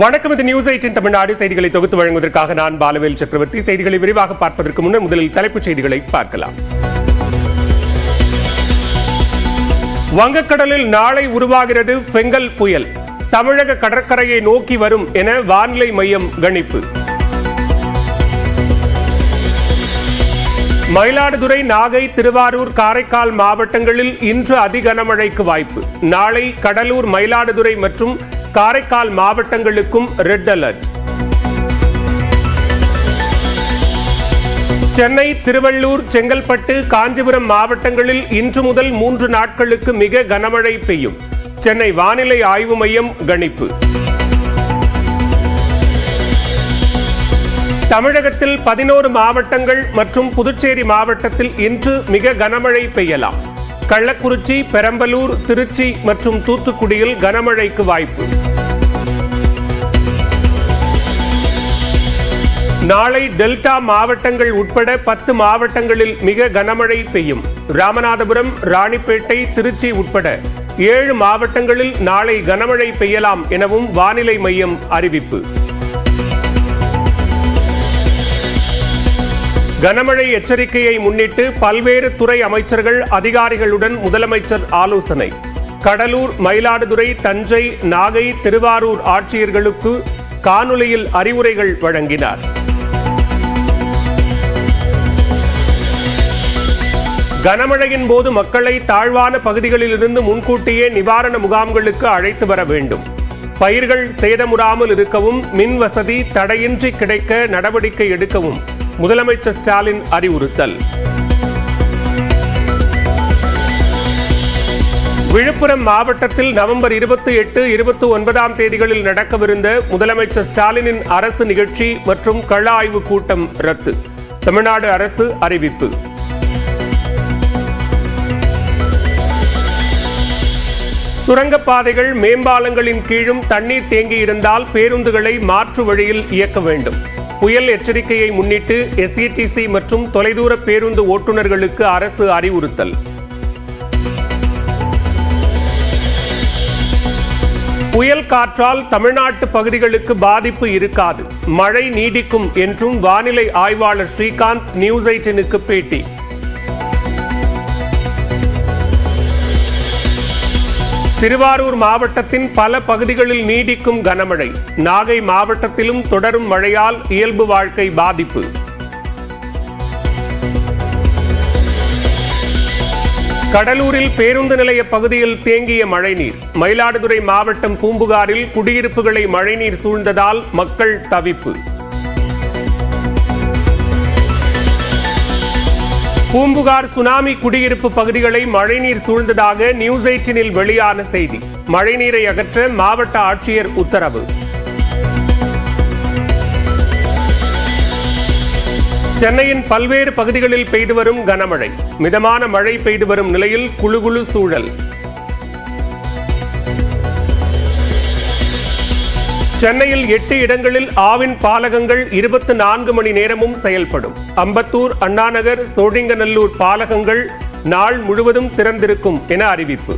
வணக்கம். இது news eighteen Tamil Nadu. செய்திகளை தொகுத்து வழங்குவதற்காக நான் பாலவேல் சக்கரவர்த்தி. செய்திகளை விரிவாக பார்ப்பதற்கு முன்னர் முதலில் தலைப்புச் செய்திகளை பார்க்கலாம். வங்கக்கடலில் நாளை உருவாகிறது பெங்கல் புயல். தமிழக கடற்கரையை நோக்கி வரும் என வானிலை மையம் கணிப்பு. மயிலாடுதுறை நாகை திருவாரூர் காரைக்கால் மாவட்டங்களில் இன்று அதிகனமழைக்கு வாய்ப்பு. நாளை கடலூர் மயிலாடுதுறை மற்றும் காரைக்கால் மாவட்டங்களுக்கும் ரெட் அலர்ட் சென்னை திருவள்ளூர் செங்கல்பட்டு காஞ்சிபுரம் மாவட்டங்களில் இன்று முதல் மூன்று நாட்களுக்கு மிக கனமழை பெய்யும். சென்னை வானிலை ஆய்வு மையம் கணிப்பு. தமிழகத்தில் பதினோரு மாவட்டங்கள் மற்றும் புதுச்சேரி மாவட்டத்தில் இன்று மிக கனமழை பெய்யலாம். கள்ளக்குறிச்சி பெரம்பலூர் திருச்சி மற்றும் தூத்துக்குடியில் கனமழைக்கு வாய்ப்பு. நாளை டெல்டா மாவட்டங்கள் உட்பட பத்து மாவட்டங்களில் மிக கனமழை பெய்யும். ராமநாதபுரம் ராணிப்பேட்டை திருச்சி உட்பட ஏழு மாவட்டங்களில் நாளை கனமழை பெய்யலாம் எனவும் வானிலை மையம் அறிவிப்பு. கனமழை எச்சரிக்கையை முன்னிட்டு பல்வேறு துறை அமைச்சர்கள் அதிகாரிகளுடன் முதலமைச்சர் ஆலோசனை. கடலூர் மயிலாடுதுறை தஞ்சை நாகை திருவாரூர் ஆட்சியர்களுக்கு காணொலியில் அறிவுரைகள் வழங்கினார். கனமழையின் போது மக்களை தாழ்வான பகுதிகளில் இருந்து முன்கூட்டியே நிவாரண முகாம்களுக்கு அழைத்து வர வேண்டும். பயிர்கள் சேதமுறாமல் இருக்கவும் மின் வசதி தடையின்றி கிடைக்க நடவடிக்கை எடுக்கவும் முதலமைச்சர் ஸ்டாலின் அறிவுறுத்தல். விழுப்புரம் மாவட்டத்தில் நவம்பர் இருபத்தி எட்டு இருபத்தி ஒன்பதாம் தேதிகளில் நடக்கவிருந்த முதலமைச்சர் ஸ்டாலினின் அரசு நிகழ்ச்சி மற்றும் கள ஆய்வு கூட்டம் ரத்து. தமிழ்நாடு அரசு அறிவிப்பு. சுரங்கப்பாதைகள் மேம்பாலங்களின் கீழும் தண்ணீர் தேங்கியிருந்தால் பேருந்துகளை மாற்று வழியில் இயக்க வேண்டும். புயல் எச்சரிக்கையை முன்னிட்டு எஸ்இடிசி மற்றும் தொலைதூர பேருந்து ஓட்டுநர்களுக்கு அரசு அறிவுறுத்தல். புயல் காற்றால் தமிழ்நாட்டு பகுதிகளுக்கு பாதிப்பு இருக்காது. மழை நீடிக்கும் என்றும் வானிலை ஆய்வாளர் ஸ்ரீகாந்த் நியூஸ் எயிட்டினுக்கு பேட்டி. திருவாரூர் மாவட்டத்தின் பல பகுதிகளில் நீடிக்கும் கனமழை. நாகை மாவட்டத்திலும் தொடரும் மழையால் இயல்பு வாழ்க்கை பாதிப்பு. கடலூரில் பேருந்து நிலைய பகுதியில் தேங்கிய மழைநீர். மயிலாடுதுறை மாவட்டம் பூம்புகாரில் குடியிருப்புகளை மழைநீர் சூழ்ந்ததால் மக்கள் தவிப்பு. பூம்புகார் சுனாமி குடியிருப்பு பகுதிகளை மழைநீர் சூழ்ந்ததாக நியூஸ் எயிட்டினில் வெளியான செய்தி. மழைநீரை அகற்ற மாவட்ட ஆட்சியர் உத்தரவு. சென்னையின் பல்வேறு பகுதிகளில் பெய்து வரும் கனமழை. மிதமான மழை பெய்து வரும் நிலையில் குழு குழு சூழல். சென்னையில் எட்டு இடங்களில் ஆவின் பாலகங்கள் இருபத்தி நான்கு மணி நேரமும் செயல்படும். அம்பத்தூர் அண்ணாநகர் சோழிங்கநல்லூர் பாலகங்கள் நாள் முழுவதும் திறந்திருக்கும் என அறிவிப்பு.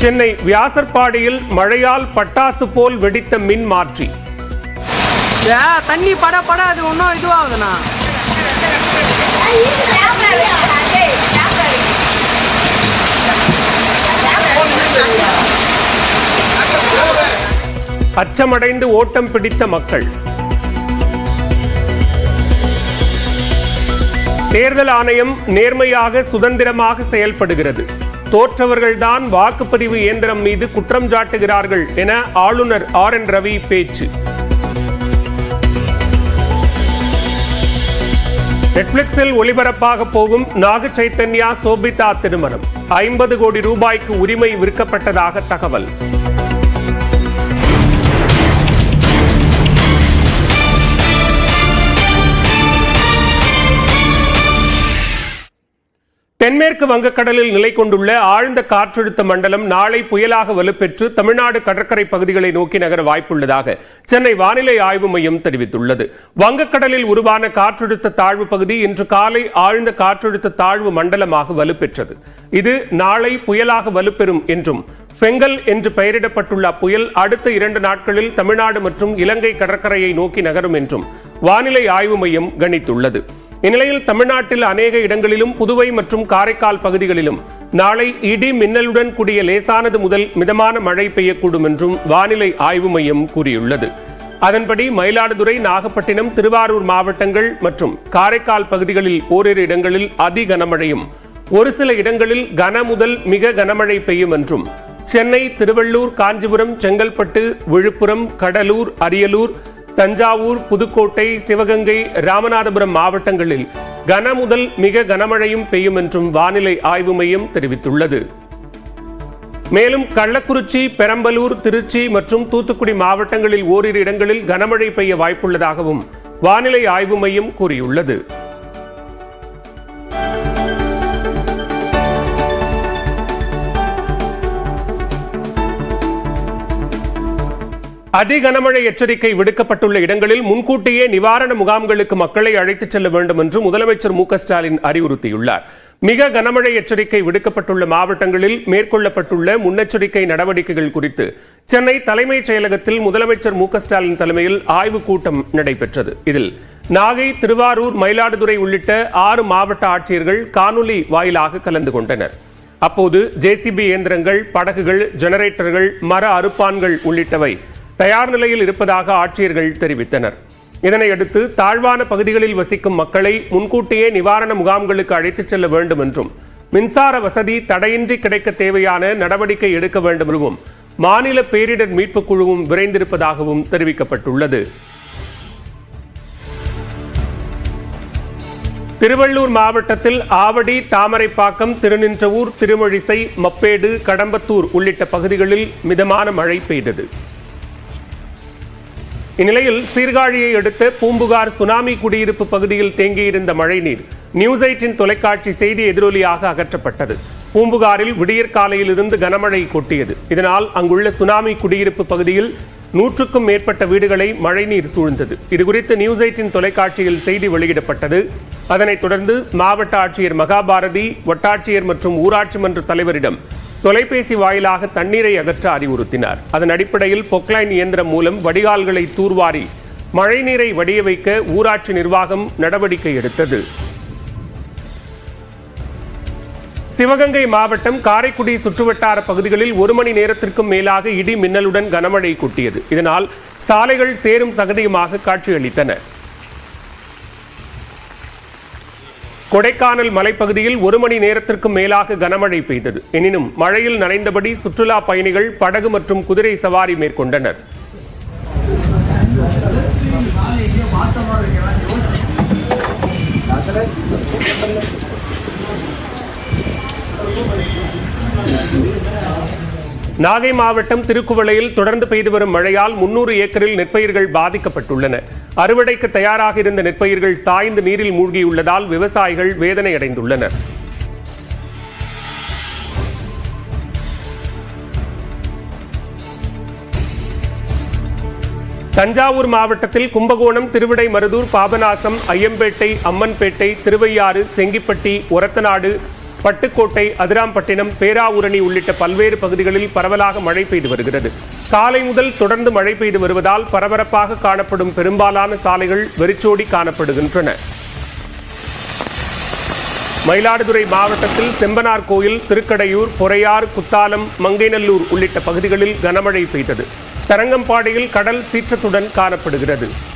சென்னை வியாசர்பாடியில் மழையால் பட்டாசு போல் வெடித்த மின் மாற்றி. தண்ணி பட பட அது ஒன்றும் இதுவாகுதுண்ணா. அச்சமடைந்து ஓட்டம் பிடித்த மக்கள். தேர்தல் ஆணையம் நேர்மையாக சுதந்திரமாக செயல்படுகிறது. தோற்றவர்கள்தான் வாக்குப்பதிவு இயந்திரம் மீது குற்றம் சாட்டுகிறார்கள் என ஆளுநர் ஆர் என் ரவி பேச்சு. நெட்ஃபிளிக்ஸில் ஒளிபரப்பாக போகும் நாக சைத்தன்யா சோபிதா திருமணம். ஐம்பது கோடி ரூபாய்க்கு உரிமை விற்கப்பட்டதாக தகவல். தென்மேற்கு வங்கக்கடலில் நிலை கொண்டுள்ள ஆழ்ந்த காற்றழுத்த மண்டலம் நாளை புயலாக வலுப்பெற்று தமிழ்நாடு கடற்கரை பகுதிகளை நோக்கி நகர வாய்ப்புள்ளதாக சென்னை வானிலை ஆய்வு மையம் தெரிவித்துள்ளது. வங்கக்கடலில் உருவான காற்றழுத்த தாழ்வு பகுதி இன்று காலை ஆழ்ந்த காற்றழுத்த தாழ்வு மண்டலமாக வலுப்பெற்றது. இது நாளை புயலாக வலுப்பெறும் என்றும் பெங்கல் என்று பெயரிடப்பட்டுள்ள புயல் அடுத்த இரண்டு நாட்களில் தமிழ்நாடு மற்றும் இலங்கை கடற்கரையை நோக்கி நகரும் என்றும் வானிலை ஆய்வு மையம் கணித்துள்ளது. இந்நிலையில் தமிழ்நாட்டில் அநேக இடங்களிலும் புதுவை மற்றும் காரைக்கால் பகுதிகளிலும் நாளை இடி மின்னலுடன் கூடிய லேசானது முதல் மிதமான மழை பெய்யக்கூடும் என்றும் வானிலை ஆய்வு மையம் கூறியுள்ளது. அதன்படி மயிலாடுதுறை நாகப்பட்டினம் திருவாரூர் மாவட்டங்கள் மற்றும் காரைக்கால் பகுதிகளில் ஓரிரு இடங்களில் அதி கனமழையும் ஒரு சில இடங்களில் கன முதல் மிக கனமழை பெய்யும் என்றும் சென்னை திருவள்ளூர் காஞ்சிபுரம் செங்கல்பட்டு விழுப்புரம் கடலூர் அரியலூர் தஞ்சாவூர் புதுக்கோட்டை சிவகங்கை ராமநாதபுரம் மாவட்டங்களில் கன முதல் மிக கனமழையும் பெய்யும் என்றும் வானிலை ஆய்வு மையம் தெரிவித்துள்ளது. மேலும் கள்ளக்குறிச்சி பெரம்பலூர் திருச்சி மற்றும் தூத்துக்குடி மாவட்டங்களில் ஓரிரு இடங்களில் கனமழை பெய்ய வாய்ப்புள்ளதாகவும் வானிலை ஆய்வு மையம் கூறியுள்ளது. அதி கனமழை எச்சரிக்கை விடுக்கப்பட்டுள்ள இடங்களில் முன்கூட்டியே நிவாரண முகாம்களுக்கு மக்களை அழைத்துச் செல்ல வேண்டும் என்று முதலமைச்சர் மு ஸ்டாலின் அறிவுறுத்தியுள்ளார். மிக கனமழை எச்சரிக்கை விடுக்கப்பட்டுள்ள மாவட்டங்களில் மேற்கொள்ளப்பட்டுள்ள முன்னெச்சரிக்கை நடவடிக்கைகள் குறித்து சென்னை தலைமைச் செயலகத்தில் முதலமைச்சர் மு ஸ்டாலின் தலைமையில் ஆய்வுக் கூட்டம் நடைபெற்றது. இதில் நாகை திருவாரூர் மயிலாடுதுறை உள்ளிட்ட ஆறு மாவட்ட ஆட்சியர்கள் காணொலி வாயிலாக கலந்து கொண்டனர். அப்போது ஜேசிபி இயந்திரங்கள் படகுகள் ஜெனரேட்டர்கள் மர அறுப்பான்கள் உள்ளிட்டவை தயார் நிலையில் இருப்பதாக ஆட்சியர்கள் தெரிவித்தனர். இதனையடுத்து தாழ்வான பகுதிகளில் வசிக்கும் மக்களை முன்கூட்டியே நிவாரண முகாம்களுக்கு அழைத்துச் செல்ல வேண்டும் என்றும் மின்சார வசதி தடையின்றி கிடைக்க தேவையான நடவடிக்கை எடுக்க வேண்டும் எனவும் மாநில பேரிடர் மீட்புக் குழுவும் விரைந்திருப்பதாகவும் தெரிவிக்கப்பட்டுள்ளது. திருவள்ளூர் மாவட்டத்தில் ஆவடி தாமரைப்பாக்கம் திருநின்றவூர் திருமழிசை மப்பேடு கடம்பத்தூர் உள்ளிட்ட பகுதிகளில் மிதமான மழை பெய்தது. இந்நிலையில் சீர்காழியை அடுத்த பூம்புகார் சுனாமி குடியிருப்பு பகுதியில் தேங்கியிருந்த மழைநீர் நியூஸ் எயிட்டின் தொலைக்காட்சி செய்தி எதிரொலியாக அகற்றப்பட்டது. பூம்புகாரில் விடியற்காலையிலிருந்து கனமழை கொட்டியது. இதனால் அங்குள்ள சுனாமி குடியிருப்பு பகுதியில் நூற்றுக்கும் மேற்பட்ட வீடுகளை மழைநீர் சூழ்ந்தது. இதுகுறித்து நியூஸ் எயிட்டின் தொலைக்காட்சியில் செய்தி வெளியிடப்பட்டது. அதனைத் தொடர்ந்து மாவட்ட ஆட்சியர் மகாபாரதி வட்டாட்சியர் மற்றும் ஊராட்சி மன்ற தலைவரிடம் தொலைபேசி வாயிலாக தண்ணீரை அகற்ற அறிவுறுத்தினார். அதன் அடிப்படையில் பொக்லைன் இயந்திரம் மூலம் வடிகால்களை தூர்வாரி மழைநீரை வடிய வைக்க ஊராட்சி நிர்வாகம் நடவடிக்கை எடுத்தது. சிவகங்கை மாவட்டம் காரைக்குடி சுற்றுவட்டார பகுதிகளில் ஒரு மணி நேரத்திற்கும் மேலாக இடி மின்னலுடன் கனமழை கொட்டியது. இதனால் சாலைகள் சேரும் சகதியுமாக காட்சியளித்தன. கொடைக்கானல் மலைப்பகுதியில் ஒரு மணி நேரத்திற்கும் மேலாக கனமழை பெய்தது. எனினும் மழையில் நனைந்தபடி சுற்றுலா பயணிகள் படகு மற்றும் குதிரை சவாரி மேற்கொண்டனர். நாகை மாவட்டம் திருக்குவளையில் தொடர்ந்து பெய்து வரும் மழையால் முன்னூறு ஏக்கரில் நெற்பயிர்கள் பாதிக்கப்பட்டுள்ளன. அறுவடைக்கு தயாராக இருந்த நெற்பயிர்கள் தாய்ந்து நீரில் மூழ்கியுள்ளதால் விவசாயிகள் வேதனை அடைந்துள்ளனர் தஞ்சாவூர் மாவட்டத்தில் கும்பகோணம் திருவிடை மருதூர் பாபநாசம் ஐயம்பேட்டை அம்மன்பேட்டை திருவையாறு செங்கிப்பட்டி ஒரத்தநாடு பட்டுக்கோட்டை அதிராம்பட்டினம் பேராவூரணி உள்ளிட்ட பல்வேறு பகுதிகளில் பரவலாக மழை பெய்து வருகிறது. காலை முதல் தொடர்ந்து மழை பெய்து வருவதால் பரபரப்பாக காணப்படும் பெரும்பாலான சாலைகள் வெறிச்சோடி காணப்படுகின்றன. மயிலாடுதுறை மாவட்டத்தில் செம்பனார் கோயில் திருக்கடையூர் பொறையார் குத்தாலம் மங்கைநல்லூர் உள்ளிட்ட பகுதிகளில் கனமழை பெய்தது. தரங்கம்பாடியில் கடல் சீற்றத்துடன் காணப்படுகிறது.